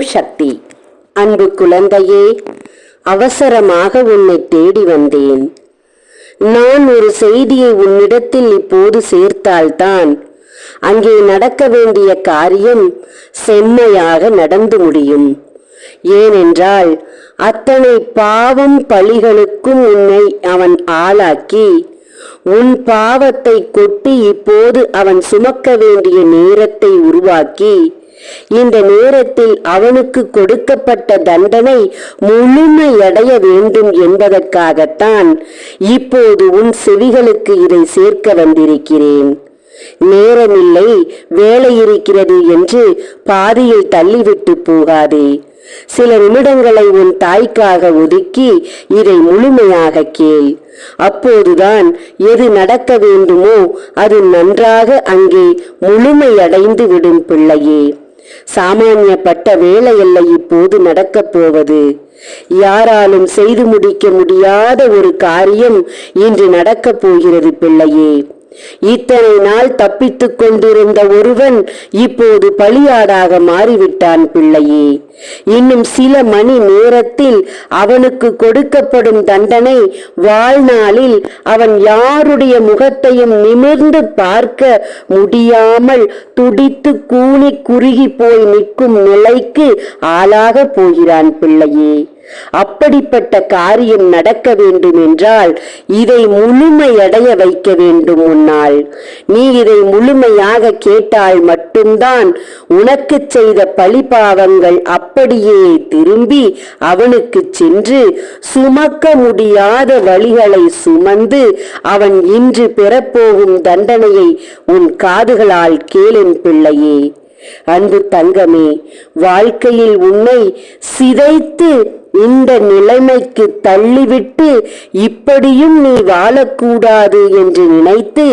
ஓம் சக்தி. அன்பு குழந்தையே அவசரமாக உன்னை தேடி வந்தேன். நான் ஒரு செய்தியை உன்னிடத்தில் இப்போது சேர்த்தால்தான் அங்கே நடக்க வேண்டிய காரியம் செம்மையாக நடந்து முடியும். ஏனென்றால் அத்தனை பாவம் பழிகளுக்கும் உன்னை அவன் ஆளாக்கி உன் பாவத்தை கொட்டி இப்போது அவன் சுமக்க வேண்டிய நேரத்தை உருவாக்கி இந்த நேரத்தில் அவனுக்கு கொடுக்கப்பட்ட தண்டனை முழுமையடைய வேண்டும் என்பதற்காகத்தான் இப்போது உன் செவிகளுக்கு இதை சேர்க்க வந்திருக்கிறேன். நேரமில்லை வேலை இருக்கிறது என்று பாதியில் தள்ளிவிட்டு போகாதே. சில நிமிடங்களை உன் தாய்க்காக ஒதுக்கி இதை முழுமையாக கேள். அப்போதுதான் எது நடக்க வேண்டுமோ அது நன்றாக அங்கே முழுமையடைந்து விடும் பிள்ளையே. சாமானியப்பட்ட வேலையல்ல இப்போது நடக்கப் போவது. யாராலும் செய்து முடிக்க முடியாத ஒரு காரியம் இன்று நடக்கப் போகிறது பிள்ளையே. இத்தனை நாள் தப்பித்துக் கொண்டிருந்த ஒருவன் இப்போது பலியாடாக மாறிவிட்டான் பிள்ளையே. இன்னும் சில மணி நேரத்தில் அவனுக்கு கொடுக்கப்படும் தண்டனை வாழ்நாளில் அவன் யாருடைய முகத்தையும் நிமிர்ந்து பார்க்க முடியாமல் துடித்து கூனி குறுகி போய் நிற்கும் நிலைக்கு ஆளாக போகிறான் பிள்ளையே. அப்படிப்பட்ட காரியம் நடக்க வேண்டும் என்றால் இதை முழுமையடைய வைக்க வேண்டும் உன்னால். நீ இதை முழுமையாக கேட்டால் மட்டும்தான் உனக்கு செய்த பழிபாவங்கள் அப்படியே திரும்பி அவனுக்கு சென்று சுமக்க முடியாத வழிகளை சுமந்து அவன் இன்று பெறப்போகும் தண்டனையை உன் காதுகளால் கேளின் பிள்ளையே. அன்பு தங்கமே வாழ்க்கையில் உன்னை சிதைத்து இந்த நிலைமைக்கு தள்ளிவிட்டு இப்படியும் நீ வாழக்கூடாது என்று நினைத்து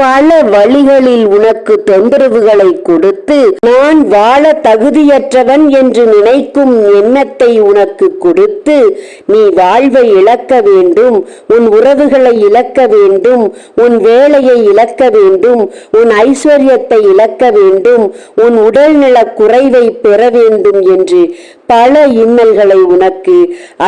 பல வழிகளில் உனக்கு தொந்தரவுகளை கொடுத்து நான் வாழ தகுதியற்றவன் என்று நினைக்கும் எண்ணத்தை உனக்கு கொடுத்து நீ வாழ்வை இழக்க வேண்டும் உன் உறவுகளை இழக்க வேண்டும் உன் வேலையை இழக்க வேண்டும் உன் ஐஸ்வர்யத்தை இழக்க வேண்டும் உன் உடல்நல குறைவை பெற வேண்டும் என்று பல இன்னல்களை உனக்கு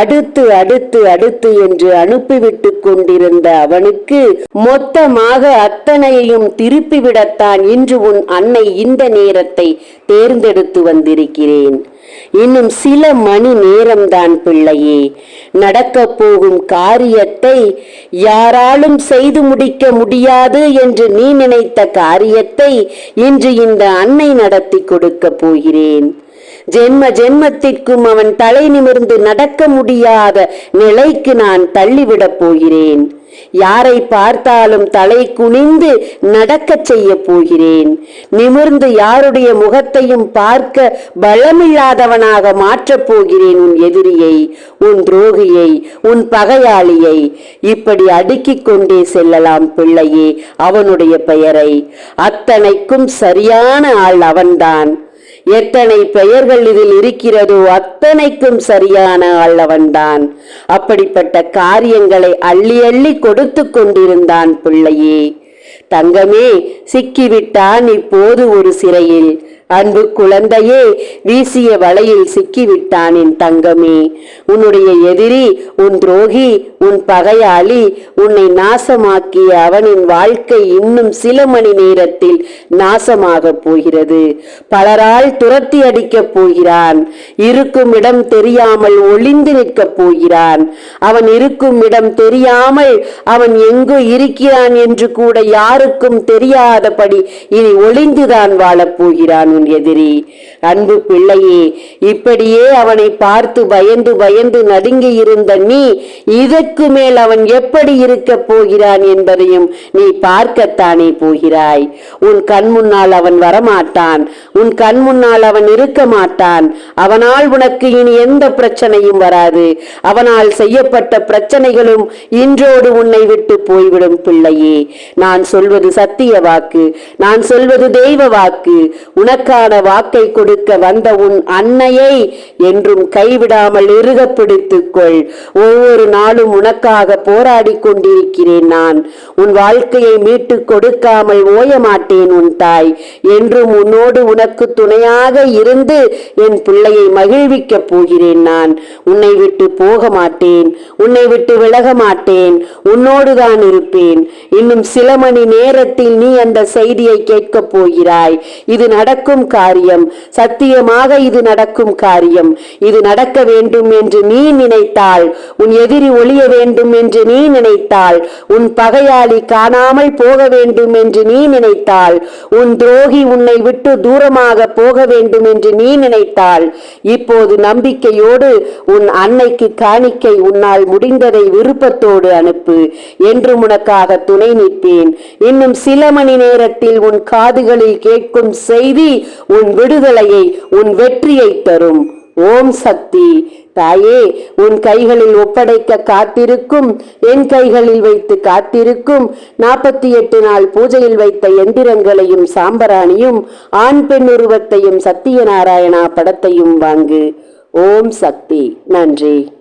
அடுத்து அடுத்து அடுத்து என்று அனுப்பிவிட்டு கொண்டிருந்த அவனுக்கு மொத்தமாக அத்தனையையும் திருப்பிவிடத்தான் இன்று உன் அன்னை இந்த நேரத்தை தேர்ந்தெடுத்து வந்திருக்கிறேன். இன்னும் சில மணி நேரம்தான் பிள்ளையே. நடக்கப் போகும் காரியத்தை யாராலும் செய்து முடிக்க முடியாது என்று நீ நினைத்த காரியத்தை இன்று இந்த அன்னை நடத்தி கொடுக்க போகிறேன். ஜென்ம ஜென்மத்திற்கும் அவன் தலை நிமிர்ந்து நடக்க முடியாத நிலைக்கு நான் தள்ளிவிடப் போகிறேன். யாரை பார்த்தாலும் தலை குனிந்து நடக்கச் செய்ய போகிறேன். நிமிர்ந்து யாருடைய முகத்தையும் பார்க்க பலமில்லாதவனாக மாற்றப் போகிறேன் உன் எதிரியை உன் துரோகியை உன் பகையாளியை. இப்படி அடுக்கிக் கொண்டே செல்லலாம் பிள்ளையே அவனுடைய பெயரை. அத்தனைக்கும் சரியான ஆள் அவன்தான். எத்தனை பெயர்கள் இதில் இருக்கிறதோ அத்தனைக்கும் சரியான அல்லவன்தான் அப்படிப்பட்ட காரியங்களை அள்ளி அள்ளி கொடுத்து கொண்டிருந்தான் பிள்ளையே. தங்கமே சிக்கிவிட்டான் இப்போது ஒரு சிறையில். அன்பு குழந்தையே வீசிய வலையில் சிக்கிவிட்டான் என் தங்கமே. உன்னுடைய எதிரி உன் துரோகி உன் பகையாளி உன்னை நாசமாக்கிய அவனின் வாழ்க்கை இன்னும் சில மணி நேரத்தில் நாசமாக போகிறது. பலரால் துரத்தி அடிக்கப் போகிறான். இருக்கும் இடம் தெரியாமல் ஒளிந்து நிற்கப் போகிறான். அவன் இருக்கும் இடம் தெரியாமல் அவன் எங்கு இருக்கிறான் என்று கூட யாருக்கும் தெரியாதபடி இனி ஒளிந்துதான் வாழப் போகிறான் உன் எதிரி. அன்பு பிள்ளையே இப்படியே அவனை பார்த்து பயந்து பயந்து நடுங்கி இருந்த நீ இதற்கு மேல் அவன் எப்படி இருக்க போகிறான் என்பதையும் நீ பார்க்கத்தானே போகிறாய். உன் கண் முன்னால் அவன் வரமாட்டான். உன் கண் முன்னால் அவன் இருக்க மாட்டான். அவனால் உனக்கு இனி எந்த பிரச்சனையும் வராது. அவனால் செய்யப்பட்ட பிரச்சனைகளும் இன்றோடு உன்னை விட்டு போய்விடும் பிள்ளையே. நான் சொல்வது சத்திய வாக்கு. நான் சொல்வது தெய்வ வாக்கு. உனக்கு உனக்கான வாக்கை கொடுக்க வந்த உன் அன்னையை என்றும் கைவிடாமல் இறுக பிடித்துக்கொள் ஒவ்வொரு நாளும் உனக்காக போராடி கொண்டிருக்கிறேன் நான். உன் வாழ்க்கையை மீட்டு கொடுக்காமல் ஓய மாட்டேன் உன் தாய். என்றும் உன்னோடு உனக்கு துணையாக இருந்து என் பிள்ளையை மகிழ்விக்கப் போகிறேன் நான். உன்னை விட்டு போக மாட்டேன் உன்னை விட்டு விலக மாட்டேன் உன்னோடுதான் இருப்பேன். இன்னும் சில மணி நேரத்தில் நீ அந்த செய்தியை கேட்கப் போகிறாய். இது நடக்கும் நடக்கும் காரியம். சத்தியமாக இது நடக்கும் காரியம். இது நடக்க வேண்டும் என்று நீ நினைத்தால் உன் எதிரி ஒளிய வேண்டும் என்று நீ நினைத்தால் உன் பகையாளி காணாமல் போக வேண்டும் என்று நீ நினைத்தால் உன் துரோகி உன்னை விட்டு தூரமாக போக வேண்டும் என்று நீ நினைத்தால் இப்போது நம்பிக்கையோடு உன் அன்னைக்கு காணிக்கை உன்னால் முடிந்ததை விருப்பத்தோடு அனுப்பு. என்று உனக்காக துணை நிற்பேன். இன்னும் சில மணி நேரத்தில் உன் காதுகளில் கேட்கும் செய்தி உன் விடுதலையை உன் வெற்றியை தரும் ஓம் சக்தி. தாயே உன் கைகளில் ஒப்படைக்க காத்திருக்கும் என் கைகளில் வைத்து காத்திருக்கும் நாற்பத்தி எட்டு நாள் பூஜையில் வைத்த எந்திரங்களையும் சாம்பராணியும் ஆண் பெண் உருவத்தையும் சத்தியநாராயணா படத்தையும் வாங்கு. ஓம் சக்தி. நன்றி.